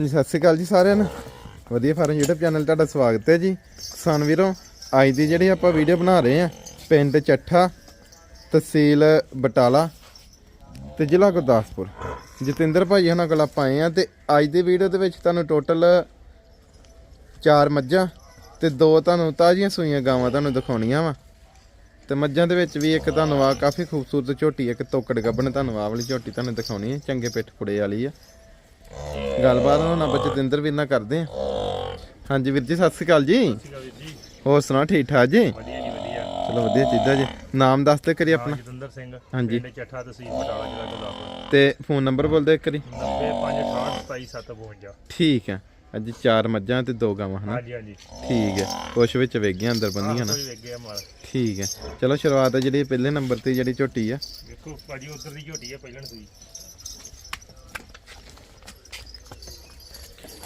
ਜੀ, ਸਤਿ ਸ਼੍ਰੀ ਅਕਾਲ ਜੀ ਸਾਰਿਆਂ ਨੂੰ। ਵਧੀਆ ਫਾਰਮ YouTube ਚੈਨਲ ਤੁਹਾਡਾ ਸਵਾਗਤ ਹੈ ਜੀ। ਕਿਸਾਨ ਵੀਰੋ, ਅੱਜ ਦੀ ਜਿਹੜੀ ਆਪਾਂ ਵੀਡੀਓ ਬਣਾ ਰਹੇ ਆ ਪਿੰਡ ਚੱਠਾ, ਤਹਿਸੀਲ ਬਟਾਲਾ ਤੇ ਜ਼ਿਲ੍ਹਾ ਗੁਰਦਾਸਪੁਰ। ਜਤਿੰਦਰ ਭਾਈ ਉਹਨਾਂ ਕੋਲ ਆਪਾਂ ਆਏ ਆ ਤੇ ਅੱਜ ਦੀ ਵੀਡੀਓ ਦੇ ਵਿੱਚ ਤੁਹਾਨੂੰ ਟੋਟਲ ਚਾਰ ਮੱਝਾਂ ਤੇ ਦੋ ਤੁਹਾਨੂੰ ਤਾਜ਼ੀਆਂ ਸੂਈਆਂ ਗਾਵਾਂ ਤੁਹਾਨੂੰ ਦਿਖਾਉਣੀਆਂ ਵਾ। ਤੇ ਮੱਝਾਂ ਦੇ ਵਿੱਚ ਵੀ ਇੱਕ ਤੁਹਾਨੂੰ ਆ ਕਾਫੀ ਖੂਬਸੂਰਤ ਝੋਟੀ, ਇੱਕ ਤੋਕੜ ਗੱਬਣ ਤੁਹਾਨੂੰ ਆਹ ਵਾਲੀ ਝੋਟੀ ਤੁਹਾਨੂੰ ਦਿਖਾਉਣੀ ਹੈ, ਚੰਗੇ ਪਿੱਠ ਪੁੜੇ ਵਾਲੀ ਆ। ਗੱਲਬਾਤ ਹੁਣ ਆਪਾਂ ਜਤਿੰਦਰ ਵੀਰ ਨਾਲ ਕਰਦੇ ਆ ਹਾਂਜੀ ਵੀਰ ਜੀ ਸਤਿ ਸ਼੍ਰੀ ਅਕਾਲ ਜੀ। ਹੋਰ ਸੁਣਾ ਠੀਕ ਠਾਕ ਜੀ? ਚਲੋ ਵਧੀਆ ਚੀਜ਼ਾਂ ਜੀ। ਨਾਮ ਦੱਸ ਤੇ ਕਰੀ ਆਪਣਾ। ਜਤਿੰਦਰ ਸਿੰਘ ਹਾਂਜੀ। ਪਿੰਡ ਚੱਠਾ ਤਹਿਸੀਲ ਬਟਾਲਾ ਜ਼ਿਲ੍ਹਾ ਗੁਰਦਾਸਪੁਰ। ਤੇ ਫੋਨ ਨੰਬਰ ਬੋਲ ਦੇ ਕਰੀ 9568272752 ਠੀਕ ਹੈ। ਅੱਜ ਚਾਰ ਮੱਝਾਂ ਤੇ ਦੋ ਗਾਵਾਂ ਹਨਾ? ਹਾਂਜੀ ਹਾਂਜੀ। ਠੀਕ ਹੈ। ਕੁਛ ਵਿੱਚ ਵੇਗੀਆਂ ਅੰਦਰ ਬੰਦੀਆਂ ਨਾ ਠੀਕ ਹੈ। ਚਲੋ ਸ਼ੁਰੂਆਤ ਹੈ ਜਿਹੜੀ ਪਹਿਲੇ ਨੰਬਰ ਤੇ ਜਿਹੜੀ ਝੋਟੀ ਆ। ਵੇਖੋ ਭਾਜੀ ਉਧਰ ਦੀ ਝੋਟੀ ਹੈ ਪਹਿਲਣ ਸੂਈ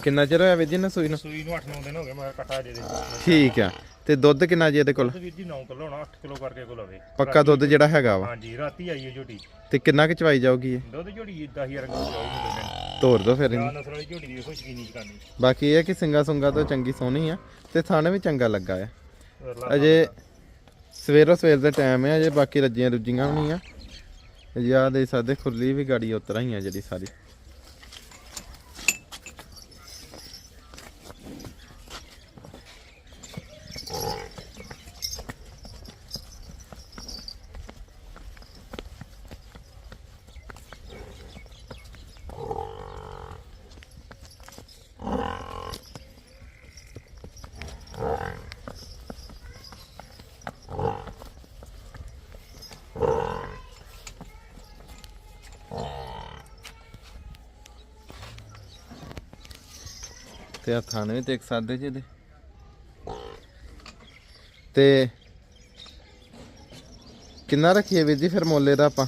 ਕਿੰਨਾ ਚਿਰ ਹੋਇਆ ਵੀਰ ਜੀ ਨਾ ਸੂਈ ਨੂੰ? ਸੂਈ ਨੂੰ 8-9 ਦਿਨ ਹੋ ਗਏ ਮੈਂ ਕੱਟਾ ਦੇ ਦੇ ਠੀਕ ਆ। ਤੇ ਦੁੱਧ ਕਿੰਨਾ ਜੀ ਇਹਦੇ ਕੋਲ? ਦੁੱਧ ਵੀਰ ਜੀ 9 ਕਿਲੋ ਹੋਣਾ 8 ਕਿਲੋ ਕਰਕੇ ਕੋ ਲਵੇ ਪੱਕਾ ਦੁੱਧ ਜਿਹੜਾ ਹੈਗਾ ਵਾ। ਹਾਂਜੀ ਰਾਤੀ ਆਈ ਹੈ ਝੋਟੀ। ਤੇ ਕਿੰਨਾ ਕੁ ਚਵਾਈ ਜਾਊਗੀ ਇਹ? ਦੁੱਧ ਝੋਟੀ 10000 ਕਿਲੋ ਜਾਊਗੀ ਤੋਰ ਦੋ ਫਿਰ ਆ ਇਹਨੂੰ ਨਸਲ ਵਾਲੀ ਝੋਟੀ ਦੀ ਵੇਖੋ ਸ਼ਕੀਨੀ ਚਕਾਨੀ ਬਾਕੀ ਇਹ ਹੈ ਕਿ ਸਿੰਗਾ ਸੁੰਗਾ ਤੋਂ ਚੰਗੀ ਸੋਹਣੀ ਆ ਤੇ ਥਾਣੇ ਵੀ ਚੰਗਾ ਲੱਗਾ ਆ। ਅਜੇ ਸਵੇਰੋ ਸਵੇਰ ਦਾ ਟਾਈਮ ਹੈ ਅਜੇ ਬਾਕੀ ਰੱਜੀਆਂ ਰੁੱਜੀਆਂ ਵੀ ਨਹੀਂ ਆ। ਯਾ ਦੇ ਸਾਡੇ ਖੁਰਲੀ ਵੀ ਗਾੜੀ ਉਤਰਾ ਹੀ ਆ ਜਿਹੜੀ ਸਾਰੀ। ਤੇ ਆ ਥਾਣੇ ਵੀ ਦੇਖ ਸਕਦੇ ਜੀ ਇਹਦੇ। ਤੇ ਕਿੰਨਾ ਰੱਖੀਏ ਵੀਰ ਜੀ ਫਿਰ ਮੋਲੇ ਦਾ ਆਪਾਂ?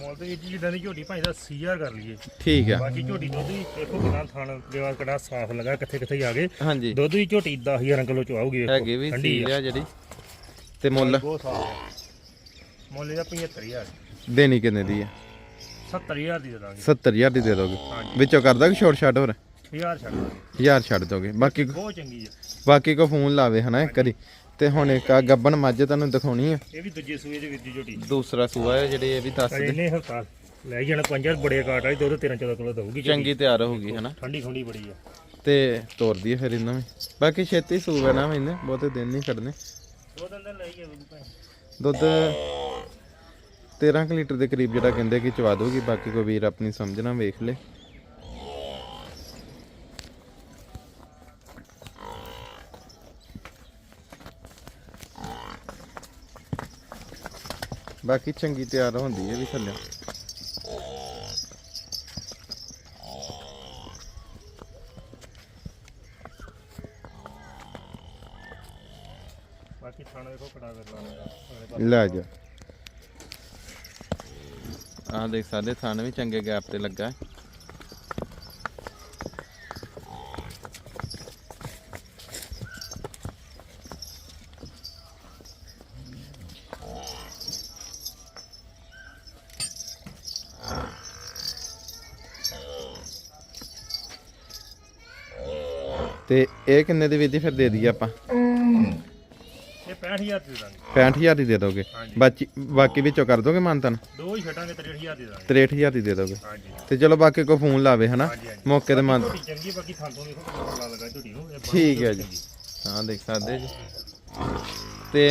ਮੋਲ ਤੇ ਜੀ ਜਿੱਦਾਂ ਦੀ ਝੋਟੀ ਭਾਈ ਦਾ 80000 ਕਰ ਲਈਏ। ਠੀਕ ਆ। ਬਾਕੀ ਝੋਟੀ ਦੁੱਧ ਵੀ ਦੇਖੋ ਕਿੰਨਾ ਥਣ ਦੇਵਾ ਕਿੰਨਾ ਸਾਫ਼ ਲੱਗਾ ਕਿੱਥੇ ਕਿੱਥੇ ਆ ਗਏ ਹਾਂਜੀ। ਦੁੱਧ ਦੀ ਝੋਟੀ 10000 ਕਿਲੋ ਚ ਆਊਗੀ ਵੇਖੋ ਹੈਗੇ ਵੀ ਠੰਡੀ ਸੀਲ ਆ। ਜਿਹੜੀ। ਤੇ ਮੁੱਲ? ਬਹੁਤ ਸਾਫ਼ ਹੈ ਮੁੱਲ ਇਹਦਾ 75000 ਦੇਣੀ ਕਿੰਨੇ ਦੀ ਆ? 70000 ਦੀ ਦੇ ਦਾਂਗੇ। 70000 ਦੀ ਦੇ ਦੋਗੇ। ਵਿੱਚੋਂ ਕਰਦਾ ਕਿ ਛੋਟ ਛਾਟ ਹੋਰ? 1000 ਛੱਡ ਦਾਂਗੇ 1000 ਛੱਡ ਦੋਗੇ। ਬਾਕੀ ਬਹੁਤ ਚੰਗੀ ਹੈ ਬਾਕੀ ਕੋ ਫੋਨ ਲਾਵੇ ਹਨਾ ਇੱਕ ਵਾਰੀ। ਤੇ ਹੁਣ ਇੱਕ ਆ ਗੱਬਨ ਮੱਝ ਤੁਹਾਨੂੰ ਦਿਖਾਉਣੀ ਆ। ਇਹ ਵੀ ਦੂਜੇ ਸੂਏ ਦੇ ਵਿੱਚ ਦੀ ਝੋਟੀ। ਦੂਸਰਾ ਸੂਆ ਹੈ ਜਿਹੜੇ ਇਹ ਵੀ ਦੱਸ ਦੇ। ਇਹਨੇ ਹਸਪਤਾਲ ਲੈ ਜਾਣਾ ਪੰਜਾਂ ਬੜੇ ਕਾਟ ਵਾਲੀ ਦੁੱਧ 13 14 ਕਿਲੋ ਦਊਗੀ। ਚੰਗੀ ਤਿਆਰ ਹੋਊਗੀ ਹਨਾ? ਠੰਡੀ ਖੁੰਡੀ ਬੜੀ ਆ। ਤੇ ਤੋਰਦੀ ਹੈ ਫਿਰ ਇਹਨਾਂ ਵੀ ਬਾਕੀ ਛੇਤੀ ਸੂਵੇ ਨਾ ਮੈਨੇ ਬਹੁਤੇ ਦਿਨ ਨਹੀਂ ਕੱਢਨੇ ਦੋ ਦਿਨ ਦਾ ਲੈ ਗਿਆ ਭਾਈ ਦੁੱਧ 13 ਕੁ ਲੀਟਰ ਦੇ ਕਰੀਬ ਜਿਹੜਾ ਕਹਿੰਦੇ ਕਿ ਚਵਾ ਦੋਗੀ ਬਾਕੀ ਕੋਈ ਵੀਰ ਆਪਣੀ ਸਮਝਣਾ ਵੇਖ ਲੇ। ਬਾਕੀ ਚੰਗੀ ਤਿਆਰ ਹੁੰਦੀ ਹੈ ਵੀ ਥੱਲੇ। ਬਾਕੀ ਥਾਣਾ ਦੇਖੋ ਕੜਾ ਕਰ ਲਾਣਾ ਲੈ ਜਾ। ਆਹ ਦੇਖ ਸਾਡੇ ਥਾਣੇ ਵੀ ਚੰਗੇ ਗੈਪ ਤੇ ਲੱਗਾ ਤੇ ਇਹ ਕਿੰਨੇ ਦੀ ਵਿਧੀ ਫਿਰ ਦੇ ਦਈਏ ਆਪਾਂ। ਇਹ 65000 ਦੇ ਦਾਂਗੇ। 65000 ਦੀ ਦੇ ਦੋਗੇ। ਬਾਕੀ ਬਾਕੀ ਵਿੱਚੋਂ ਕਰ ਦੋਗੇ ਮਾਨਤਨ ਦੋ ਹੀ ਛੱਡਾਂਗੇ 63000 ਦੇ ਦਾਂਗੇ। 63000 ਦੀ ਦੇ ਦੋਗੇ। ਹਾਂਜੀ। ਤੇ ਚਲੋ ਬਾਕੀ ਕੋ ਫੋਨ ਲਾਵੇ ਹਨਾ। ਮੌਕੇ ਤੇ ਮੰਨ ਝੋਟੀ ਚੰਗੀ ਬਾਕੀ ਥਾਂ ਤੋਂ ਦੇਖੋ ਕਿੰਨਾ ਲਾ ਲਗਾ ਝੋਟੀ ਨੂੰ। ਇਹ ਬਹੁਤ ਠੀਕ ਹੈ ਜੀ। ਹਾਂ ਦੇਖ ਸਕਦੇ ਜੀ। ਤੇ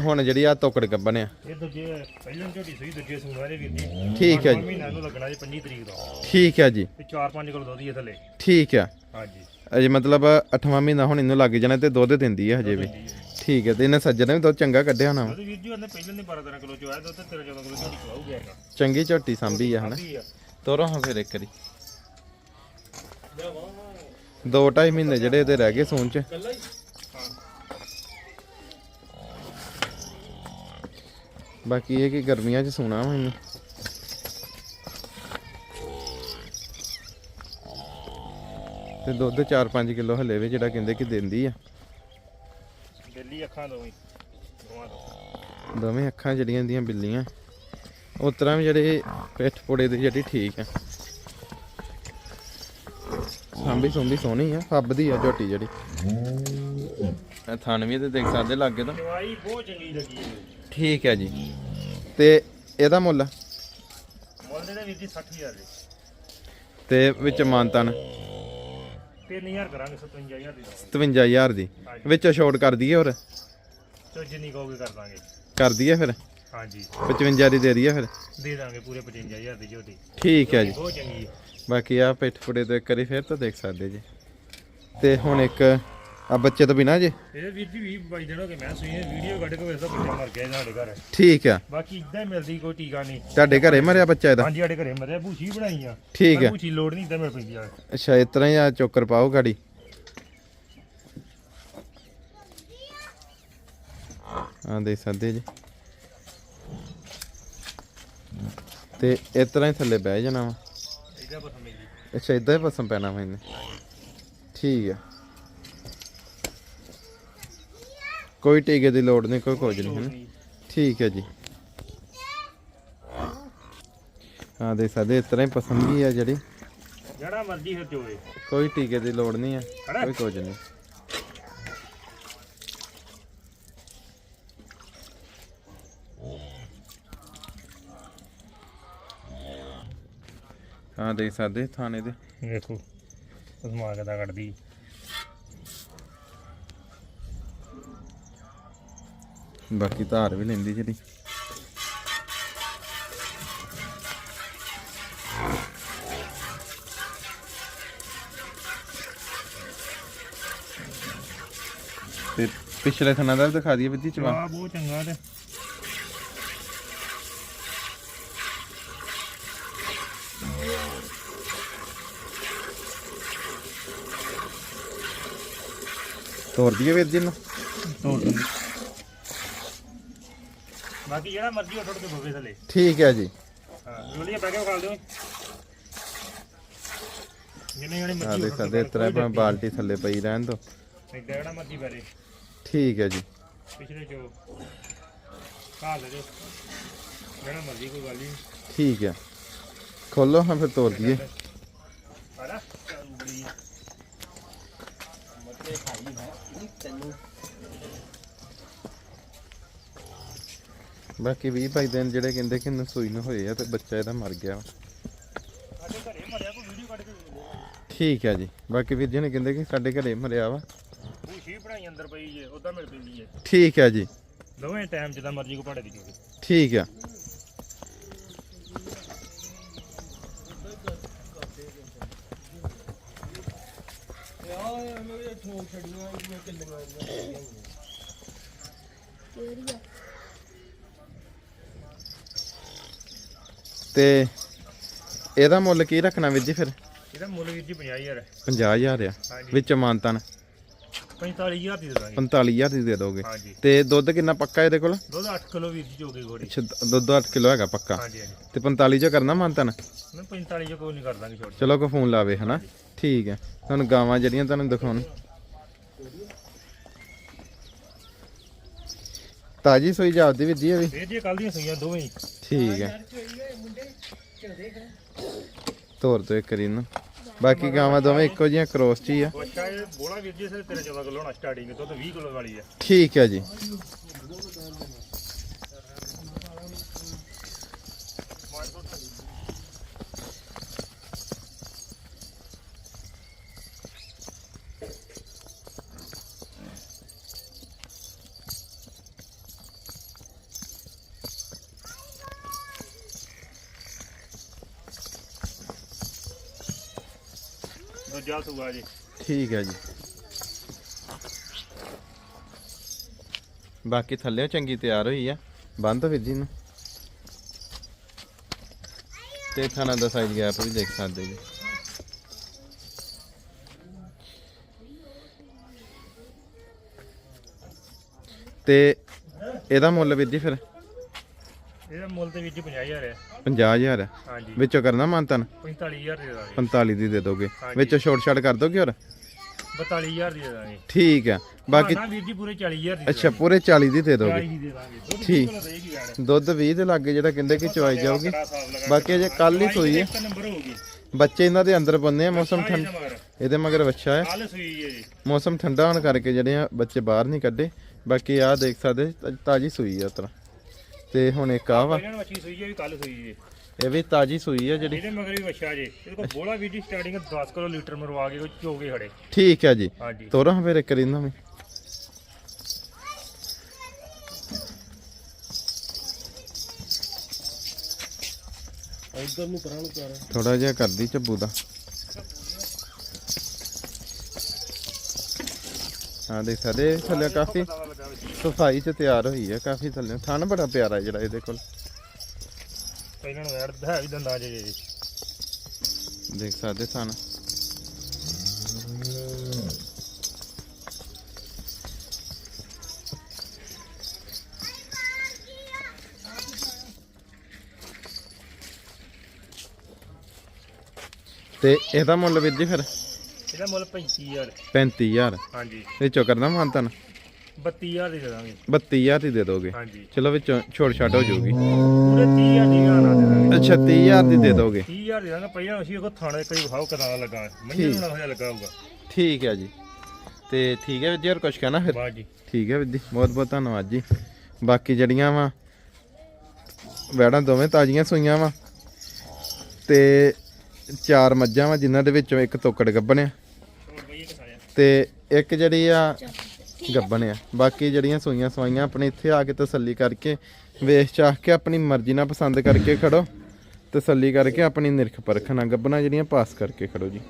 ਹੁਣ ਜਿਹੜੀ ਆ ਤੋਕੜ ਗੱਬਨ ਆ। ਇਹ ਦੂਜੇ ਪਹਿਲਾਂ ਝੋਟੀ ਸੂਈ ਦੂਜੇ ਸੂਣਾ ਦੇ ਵੀਰ ਜੀ। ਠੀਕ ਹੈ ਜੀ। ਮਹੀਨਾ ਨੂੰ ਲੱਗਣਾ ਜੀ 25 ਤਰੀਕ ਦਾ। ਠੀਕ ਹੈ ਜੀ। ਤੇ 4-5 ਕਿਲੋ ਦੁੱਧ ਹੀ ਹੈ ਥੱਲੇ। ਠੀਕ ਆ ਹਾਂਜੀ। ਅਜੇ ਮਤਲਬ 8ਵਾਂ ਮਹੀਨਾ ਹੁਣ ਇਹਨੂੰ ਲੱਗ ਜਾਣਾ ਤੇ ਦੁੱਧ ਦਿੰਦੀ ਹੈ ਹਜੇ ਵੀ। ਠੀਕ ਹੈ ਤੇ ਇਹਨੇ ਸੱਜਣ ਵੀ ਦੁੱਧ ਚੰਗਾ ਕੱਢਿਆ ਹੋਣਾ ਵਾ। ਦੁੱਧ ਵੀਰ ਜੀ ਉਹਨੇ ਪਹਿਲਾਂ ਨੇ 12-13 ਕਿਲੋ ਚ ਆਇਆ ਦੁੱਧ 13-14 ਕਿਲੋ ਝੋਟੀ ਚਵਾਉਗੀ ਹੈਗਾ। ਚੰਗੀ ਝੋਟੀ ਸੰਭੀ ਆ ਹਨਾ। ਤੋਰੋ ਹਾਂ ਫਿਰ ਇੱਕ ਵਾਰੀ। ਦੋ ਢਾਈ ਮਹੀਨੇ ਜਿਹੜੇ ਇਹਦੇ ਰਹਿ ਗਏ ਸੂਣ ਚ। ਬਾਕੀ ਇਹ ਕਿ ਗਰਮੀਆਂ ਚ ਸੂਣਾ ਵਾ ਤੇ ਦੁੱਧ 4-5 ਕਿਲੋ ਹਲੇ ਵੀ ਜਿਹੜਾ ਕਹਿੰਦੇ ਕਿ ਦਿੰਦੀ ਆ। ਦਿੱਲੀ ਅੱਖਾਂ ਦੋਵੇਂ। ਦੋਵਾਂ ਅੱਖਾਂ ਜਿਹੜੀਆਂ ਦੀਆਂ ਬਿੱਲੀਆਂ। ਉਸ ਤਰ੍ਹਾਂ ਵੀ ਜਿਹੜੇ ਪਿੱਠ ਪੁੜੇ ਦੀ ਜਿਹੜੀ ਠੀਕ ਆ। ਸਾਂਭੀ ਸੁੰਭੀ ਸੋਹਣੀ ਆ ਫੱਬਦੀ ਆ ਝੋਟੀ ਜਿਹੜੀ। ਇਹ ਥਣ ਵੀ ਤੇ ਦੇਖ ਸਕਦੇ ਲੱਗੇ ਤਾਂ। ਦਵਾਈ ਬਹੁਤ ਚੰਗੀ ਲੱਗੀ ਠੀਕ ਹੈ ਜੀ। ਤੇ ਇਹਦਾ ਮੁੱਲ? ਮੁੱਲ ਦੇ ਵੀਰ ਜੀ 60000 ਦੇ। ਤੇ ਵਿੱਚ ਮਾਨਤਨ? 3000 ਕਰਾਂਗੇ 57000 ਦੀ ਦਵਾਂਗੇ 57000 ਦੀ। ਵਿੱਚੋਂ ਛੋਟ ਕਰ ਦਈਏ ਹੋਰ? ਚੋ ਜਿੰਨੀ ਕਹੋਗੇ ਕਰ ਦਾਂਗੇ। ਕਰ ਦਈਏ ਫਿਰ? ਹਾਂਜੀ। 55 ਦੀ ਦੇ ਦਈਏ ਫਿਰ? ਦੇ ਦਾਂਗੇ ਪੂਰੇ 55000 ਦੀ ਝੋਟੀ ਠੀਕ ਹੈ ਜੀ। ਬਹੁਤ ਚੰਗੀ ਹੈ। ਬਾਕੀ ਆ ਪਿੱਠ ਪੁੜੇ ਤੋਂ ਇੱਕ ਵਾਰੀ ਫਿਰ ਤਾਂ ਦੇਖ ਸਕਦੇ ਜੀ। ਤੇ ਹੁਣ ਇੱਕ ਆ ਬੱਚੇ ਤੋਂ ਬਿਨਾ ਜੀ? ਇਹ ਵੀਰ ਜੀ 20 22 ਦਿਨ ਹੋ ਗਏ ਮੈਂ ਸੁਣੀ ਵੀਡੀਓ ਕੱਢ ਕੇ ਵੇਖਦਾ ਬੱਚਾ ਮਰ ਗਿਆ ਸਾਡੇ ਘਰ। ਠੀਕ ਆ। ਬਾਕੀ ਇਦਾਂ ਹੀ ਮਿਲਦੀ ਕੋਈ ਟੀਕਾ ਨਹੀਂ। ਤੁਹਾਡੇ ਘਰੇ ਮਰਿਆ ਬੱਚਾ ਇਹਦਾ? ਹਾਂਜੀ ਸਾਡੇ ਘਰੇ ਮਰਿਆ ਭੂਸੀ ਬਣਾਈ ਆ। ਠੀਕ ਹੈ ਭੂਸੀ ਲੋੜ ਨਹੀਂ ਇਦਾਂ ਮਿਲ ਪੈਂਦੀ ਆ। ਅੱਛਾ ਇਸ ਤਰ੍ਹਾਂ ਹੀ ਆ ਚੋਕਰ ਪਾਓ ਗਾੜੀ। ਆ ਦੇਖ ਸਕਦੇ ਜੀ। ਤੇ ਇਸ ਤਰ੍ਹਾਂ ਹੀ ਥੱਲੇ ਬਹਿ ਜਾਣਾ ਵਾ। ਅੱਛਾ ਇਦਾਂ ਹੀ ਪਸਮ ਪੈਣਾ ਵਾ ਇਹਨੇ। ਠੀਕ ਆ। ਕੋਈ ਟੀਕੇ ਦੀ ਲੋੜ ਨਹੀਂ ਕੋਈ ਕੁਝ ਨਹੀਂ ਹੈ ਠੀਕ ਹੈ ਜੀ। ਹਾਂ ਸਕਦੇ ਇਸ ਤਰ੍ਹਾਂ ਹੀ ਪਸੰਦ ਹੀ ਆ ਜਿਹੜੀ। ਜਿਹੜਾ ਮਰਜ਼ੀ ਫਿਰ ਚੋਵੇ। ਕੋਈ ਟੀਕੇ ਦੀ ਲੋੜ ਨਹੀਂ ਹੈ। ਕੋਈ ਕੁਝ ਨਹੀਂ। ਹਾਂ ਦੇਖ ਸਕਦੇ ਥਾਣੇ ਦੇ। ਵੇਖੋ ਕਦਾ ਕੱਢਦੀ ਬਾਕੀ ਧਾਰ ਵੀ ਲੈਂਦੀ ਜਿਹੜੀ। ਤੇ ਪਿਛਲੇ ਥਾਣਾ ਦਾ ਵੀ ਦਿਖਾ ਦਈਏ ਵਿੱਦੀ ਚਵਾ। ਚਵਾ ਬਹੁਤ ਚੰਗਾ ਤੇ। ਤੋੜ ਦਈਏ ਵੀਰ ਜੀ ਨੂੰ। ਤੋੜ ਦਿੰਦੇ ਬਾਕੀ ਜਿਹੜਾ ਮਰਜ਼ੀ ਉੱਠ ਉੱਠ ਕੇ ਬਵੇ ਥੱਲੇ। ਠੀਕ ਹੈ ਜੀ। ਹਾਂ ਜੋਲੀਆਂ ਪੈ ਕੇ ਵਿਖਾ ਦਿਓ। ਜਿੰਨੇ ਆ ਮਰਜ਼ੀ ਦੇਖ ਸਕਦੇ ਇਸ ਤਰ੍ਹਾਂ ਭਾਵੇਂ ਬਾਲਟੀ ਥੱਲੇ ਪਈ ਰਹਿਣ ਦੋ ਇੱਦਾਂ ਜਿਹੜਾ ਮਰਜ਼ੀ ਬਰੇ ਠੀਕ ਹੈ ਜੀ। ਪਿਛਲੇ ਜੋ ਕਾਲ ਦੇ ਜਿਹੜਾ ਮਰਜ਼ੀ ਕੋਈ ਗੱਲ ਨਹੀਂ। ਠੀਕ ਹੈ। ਖੋਲੋ ਹਾਂ ਫਿਰ ਤੋੜ ਦਈਏ। ਆਰਾ ਉਂਗਲੀ ਬਾਕੀ 20 ਭਾਈ ਦਿਨ ਜਿਹੜੇ ਕਹਿੰਦੇ ਕਿ ਨਸੂਈ ਨੂੰ ਹੋਏ ਆ ਤੇ ਬੱਚਾ ਇਹਦਾ ਮਰ ਗਿਆ। ਸਾਡੇ ਘਰੇ ਮਰਿਆ ਕੋਈ ਵੀਡੀਓ ਕੱਢ ਕੇ ਦਿੰਦੇ ਠੀਕ ਹੈ ਜੀ। ਬਾਕੀ ਵੀਰ ਜੀ ਨੇ ਕਹਿੰਦੇ ਕਿ ਸਾਡੇ ਘਰੇ ਮਰਿਆ ਵਾ। ਉਹ ਸ਼ੀ ਬਣਾਈ ਅੰਦਰ ਪਈ ਜੇ ਉਦਾਂ ਮਿਲ ਪੈਂਦੀ ਹੈ ਠੀਕ ਹੈ ਜੀ। ਦੋਵੇਂ ਟਾਈਮ ਜਿੱਦਾਂ ਮਰਜ਼ੀ ਕੋ ਪਾੜੇ ਦੀ ਚੋਗੇ ਠੀਕ ਆ। ਤੇ ਇਹਦਾ ਮੁੱਲ ਕੀ ਰੱਖਣਾ ਵੀਰ ਜੀ ਫਿਰ? ਇਹਦਾ ਮੁੱਲ ਵੀਰ ਜੀ 50000 ਹੈ। 50000 ਆ। ਹਾਂਜੀ। ਵਿੱਚ ਮਾਨਤਨ। 45000 ਦੀ ਦੇ ਦਾਂਗੇ 45000 ਦੀ ਦੇ ਦੋਗੇ। ਹਾਂਜੀ। ਤੇ ਦੁੱਧ ਕਿੰਨਾ ਪੱਕਾ ਇਹਦੇ ਕੋਲ? ਦੁੱਧ 8 ਕਿਲੋ ਵੀਰ ਜੀ ਚੋਗੇ ਘੋੜੀ ਅੱਛਾ ਦ- ਦੁੱਧ 8 ਕਿਲੋ ਹੈਗਾ ਪੱਕਾ। ਹਾਂਜੀ ਹਾਂਜੀ। ਤੇ 45 ਚ ਕਰਨਾ ਮਾਨਤਨ? ਮੈਂ 45 ਜੋ ਕੋਈ ਨਹੀਂ ਕਰ ਦਾਂਗੇ ਛੋਟ। ਚਲੋ ਕੋ ਫੋਨ ਲਾਵੇ ਹਨਾ? ਠੀਕ ਹੈ। ਤੁਹਾਨੂੰ ਗਾਵਾਂ ਜਿਹੜੀਆਂ ਤੁਹਾਨੂੰ ਦਿਖਾਉਣ। ਤਾਜੀ ਸੋਈ ਜਾਪਦੀ ਵੀ ਦੀ ਵੀ। ਵੀਰ ਜੀ ਕੱਲ ਦੀਆਂ ਸਈਆਂ ਦੋਵੇਂ ਹੀ। ਠੀਕ ਹੈ। ਤੋਰ ਤੋਂ ਇੱਕ ਰੀਨ ਬਾਕੀ ਗਾਵਾਂ ਦੋਵੇਂ ਇੱਕੋ ਜਿਹੀਆਂ ਕ੍ਰੋਸ ਚ ਹੀ ਆ। ਬੱਚਾ ਇਹ ਬੋਲਾ ਵੀਰ ਜੀ ਸਿਰ ਤੇਰੇ 14 ਕਿਲੋ ਹੋਣਾ ਸਟਾਰਟਿੰਗ ਤੋਂ ਤੇ 20 ਕਿਲੋ ਵਾਲੀ ਹੈ ਠੀਕ ਹੈ ਜੀ। ਦੂਜਾ ਸੂਆ ਜੀ। ਠੀਕ ਹੈ ਜੀ। ਬਾਕੀ ਥੱਲੇ ਚੰਗੀ ਤਿਆਰ ਹੋਈ ਆ। ਬੰਦ ਵੀਰ ਜੀ ਨੂੰ। ਤੇ ਥਾਣਾ ਦਾ ਸਾਈਜ਼ ਗੈਪ ਵੀ ਦੇਖ ਸਕਦੇ ਜੀ। ਤੇ ਇਹਦਾ ਮੁੱਲ ਵੀਰ ਜੀ ਫਿਰ? ਇਹਦਾ ਮੁੱਲ ਤੇ ਵੀਰ ਜੀ 50000 ਹੈ। 50000 ਹੈ ਹਾਂਜੀ। ਵਿੱਚੋਂ ਕਰਨਾ ਮਾਨਤਨ? 45000 ਦੇ ਦਾਂਗੇ। 45 ਦੀ ਦੇ ਦੋਗੇ। ਵਿੱਚੋਂ ਛੋਟ ਛਾੜ ਕਰ ਦੋਗੇ ਹੋਰ? 42000 ਦੀ ਦਾਂਗੇ। ਠੀਕ ਹੈ। ਬਾਕੀ ਨਾ ਵੀਰ ਜੀ ਪੂਰੇ 40000 ਦੀ ਅੱਛਾ ਪੂਰੇ 40 ਦੀ ਦੇ ਦੋਗੇ। 40 ਦੀ ਦੇ ਦਾਂਗੇ। ਦੁੱਧ ਠੀਕ। ਦੁੱਧ 20 ਦੇ ਲਾਗੇ ਜਿਹੜਾ ਕਹਿੰਦੇ ਕਿ ਚਵਾਈ ਜਾਊਗੀ। ਬਾਕੀ ਅਜੇ ਕੱਲ ਹੀ ਸੋਈ ਹੈ। ਬੱਚੇ ਇਹਨਾਂ ਦੇ ਅੰਦਰ ਬੰਨੇ ਆ ਮੌਸਮ ਠੰਡ ਇਹਦੇ ਮਗਰ। ਵੱਛਾ ਹੈ। ਕੱਲ ਸੂਈ ਹੈ ਜੀ। ਮੌਸਮ ਠੰਡਾ ਹੋਣ ਕਰਕੇ ਜਿਹੜੇ ਆ ਬੱਚੇ ਬਾਹਰ ਨਹੀਂ ਕੱਢੇ। ਬਾਕੀ ਆ ਦੇਖ ਸਕਦੇ ਤਾਜੀ ਸੂਈ ਆ ਉਤਰਾ। ਤੇ ਹੁਣ ਇੱਕ ਆ ਵਾ। ਇਹਨਾਂ ਨੂੰ ਮੱਛੀ ਸੂਈ ਹੈ ਵੀ ਕੱਲ ਸੂਈ ਜੀ। ਇਹ ਵੀ ਤਾਜੀ ਸੂਈ ਆ ਜਿਹੜੀ। ਇਹਦੇ ਮਗਰ ਵੀ ਵੱਛਾ ਜੇ। ਇਹਦੇ ਕੋਲ ਬੋਲਾ ਵੀ ਦੀ ਸਟਾਰਟਿੰਗ 10 ਕਿਲੋ ਲੀਟਰ ਮਰਵਾ ਕੇ ਕੋਈ ਚੋਗੇ ਖੜੇ। ਠੀਕ ਹੈ ਜੀ। ਹਾਂਜੀ। ਤੋਰੋ ਹਾਂ ਫਿਰ ਇੱਕ ਰਿੰਦਾ ਵੀ ਇੱਧਰ ਨੂੰ ਕਰਾਂ ਨੂੰ ਕਰ ਥੋੜਾ ਜਿਹਾ ਕਰਦੀ ਝੱਬੂ ਦਾ। ਹਾਂ ਦੇਖ ਸਕਦੇ ਥੱਲੇ ਕਾਫੀ। ਸਫ਼ਾਈ ਚ ਤਿਆਰ ਹੋਈ ਹੈ ਕਾਫੀ ਥੱਲੇ। ਥਣ ਬੜਾ ਪਿਆਰਾ ਜਿਹੜਾ ਇਹਦੇ ਕੋਲ। ਇਹਨਾਂ ਨੂੰ ਵੈੜ ਹੈ ਵੀ ਦੰਦਾ ਜੇ ਜੀ ਦੇਖ ਸਕਦੇ ਥਣ। ਤੇ ਇਹਦਾ ਮੁੱਲ ਵੀਰ ਜੀ ਫਿਰ? ਇਹਦਾ ਮੁੱਲ 35000 35000 ਹਾਂਜੀ। ਵਿੱਚੋਂ ਕਰਨਾ ਮਾਨਤਨ? 32000 ਦੇ ਦੇ ਦਾਂਗੇ 32000 ਦੀ ਦੇ ਦੋਗੇ। ਹਾਂਜੀ। ਚਲੋ ਵਿੱਚੋਂ ਛੋੜ ਛਾਟ ਹੋ ਜਾਊਗੀ। ਪੂਰੇ 30000 ਦੀ ਗਾਣਾ ਦੇ ਦਾਂਗੇ। ਅੱਛਾ 30000 ਦੀ ਦੇ ਦੋਗੇ। 30000 ਦੇ ਦਾਂਗੇ। ਪਹਿਲਾਂ ਅਸੀਂ ਉਹ ਥਾਣੇ ਕੋਈ ਵਿਖਾਓ ਕਿਦਾਂ ਦਾ ਲੱਗਾ ਮੰਨੇ ਨੂੰ ਹੋਇਆ ਲੱਗਾ ਹੋਊਗਾ। ਠੀਕ ਹੈ ਜੀ। ਤੇ ਠੀਕ ਹੈ ਵੀਰ ਜੀ ਹੋਰ ਕੁਝ ਕਹਿਣਾ ਫਿਰ? ਠੀਕ ਹੈ ਵੀਰ ਜੀ। ਬਹੁਤ ਬਹੁਤ ਧੰਨਵਾਦ ਜੀ। ਬਾਕੀ ਜਿਹੜੀਆਂ ਵਾ ਵੈੜਾਂ ਦੋਵੇਂ ਤਾਜ਼ੀਆਂ ਸੂਈਆਂ ਵਾ। ਤੇ ਚਾਰ ਮੱਝਾਂ ਵਾ ਜਿਨ੍ਹਾਂ ਦੇ ਵਿੱਚੋਂ ਇੱਕ ਤੋਕੜ ਗੱਬਣ ਆ ਹੋਰ ਬਈ ਇਹ ਸਾਰਿਆ ਤੇ ਇੱਕ ਜਿਹੜੀ ਆ ਗੱਬਣ ਆ। ਬਾਕੀ ਜਿਹੜੀਆਂ ਸੂਈਆਂ ਸਵਾਈਆਂ ਆਪਣੇ ਇੱਥੇ ਆ ਕੇ ਤਸੱਲੀ ਕਰਕੇ, ਵੇਖ ਚਾਹ ਕੇ ਆਪਣੀ ਮਰਜ਼ੀ ਨਾਲ ਪਸੰਦ ਕਰਕੇ ਖੜੋ ਤਸੱਲੀ ਕਰਕੇ ਆਪਣੀ ਨਿਰਖ ਪਰਖ ਨਾਲ ਗੱਬਣਾ ਜਿਹੜੀਆਂ ਪਾਸ ਕਰਕੇ ਖੜੋ ਜੀ।